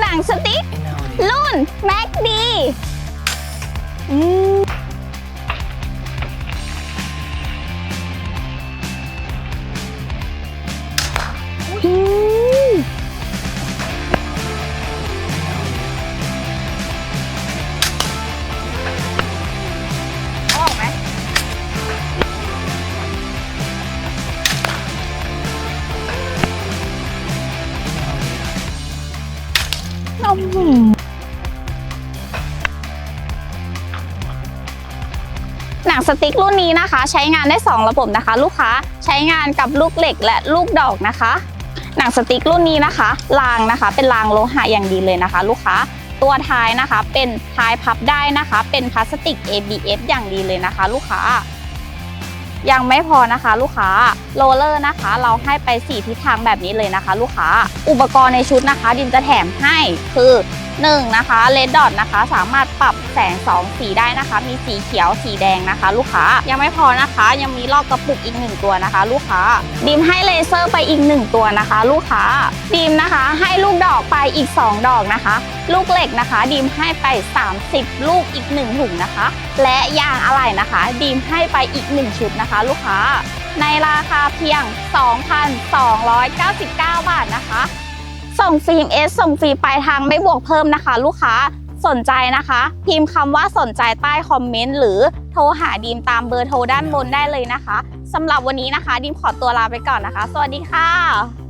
หนังสติ๊ก รุ่น แม็กดีออ หนังสติ๊กรุ่นนี้นะคะ ใช้งานได้ 2 ระบบนะคะ ลูกค้าใช้งานกับลูกเหล็กและลูกดอกนะคะ หนังสติ๊กรุ่นนี้นะคะรางนะคะ เป็นรางโลหะอย่างดีเลยนะคะ ลูกค้าตัวท้ายนะคะ เป็นท้ายพับได้นะคะ เป็นพลาสติก ABS อย่างดีเลยนะคะ ลูกค้า ยังไม่พอนะคะลูกค้าโรลเลอร์นะคะ เราให้ไป 4 ทิศทางแบบนี้เลยนะคะ ลูกค้า อุปกรณ์ในชุดนะคะ ดิมจะแถมให้คือ 1นะคะเลดดอทนะคะ สามารถปรับแสง 2 สีได้นะคะ มีสีเขียวสีแดงนะคะ ลูกค้ายังไม่พอนะคะ ยังมีรอบกระปุกอีก 1 ตัวนะคะ ลูกค้าดิมให้เลเซอร์ไปอีก 1 ตัวนะคะ ลูกค้าดิมนะคะ ให้ลูกดอกไปอีก 2 ดอกนะคะ ลูกเหล็กนะคะ ดิมให้ไป 30 ลูกอีก 1 ถุงนะคะ และยางอะไหล่นะคะ ดิมให้ไปอีก 1 ชุดนะคะ ลูกค้าในราคาเพียง 2,299 บาทนะคะ ส่งฟรีเอสส่งฟรีปลายทางไม่บวกเพิ่มนะคะ ลูกค้าสนใจนะคะ พิมพ์คำว่าสนใจใต้คอมเมนต์หรือโทรหาดีมตามเบอร์โทรด้านบนได้เลยนะคะสำหรับวันนี้นะคะ ดีมขอตัวลาไปก่อนนะคะ สวัสดีค่ะ